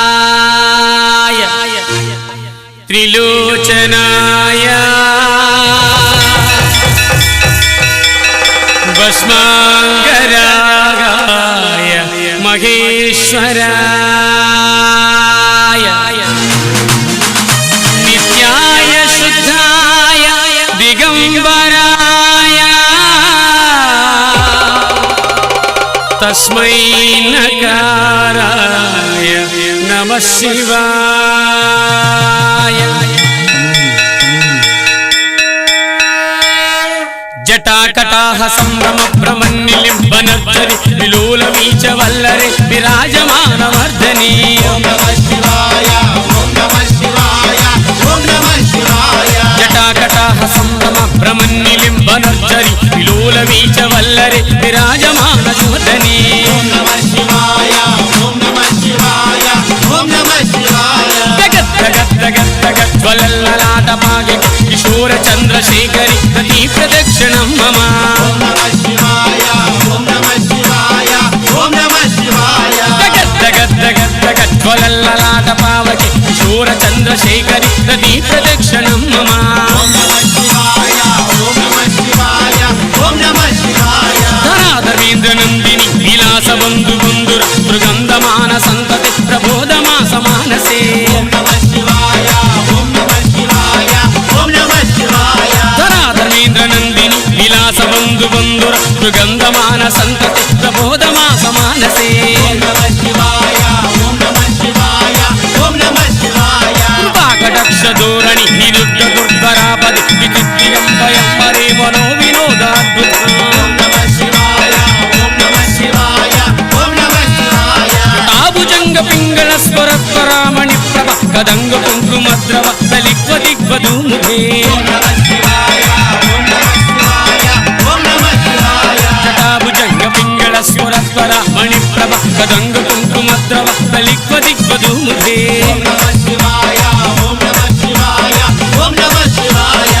നാഗേന്ദ്രഹരായ ത്രിലോചനായ. ഭസ്മാങ്കരായ മഹേശ്വരായ తస్మై నకారాయ నమ శివాయ. జటాకటాహ సంభ్రమ భ్రమన్నిలింబనర్ధరి విలోలమీచ వల్లరి విరాజమానవర్ధని జటాకటాహ సంభ్రమ భ్రమన్నిలింబనర్ధరి విలోలమీచ వల్లరి విరాజమాన శోధని కిశోర చంద్రశేఖరి ప్రతి ప్రదక్షిణం మమ జ్వలల్లలాటపావకి కిశోర చంద్రశేఖరి ప్రతి ప్రదక్షిణం మమ ధరాధర్మేంద్ర నందిని విలాసబంధు బంధుర సంత సంతతి ప్రబోధమా సమానసే కృపాకటక్ష ధోరణి నిరుద్ధ దుర్ధరాపది విచిత్రియంబయంబరే మనో వినోదాద్భుతం తాభుజంగ పింగళ స్వరస్వరామణి ప్రభ కదంగ కుంకుమద్రవ దలిక్వ దిగ్వధూముఖే దిగ్వదంగ కుంకుమద్రవ దళిక్వ దిగ్వధూముధే ఓం నమ శివాయ ఓం నమ శివాయ ఓం నమ శివాయ.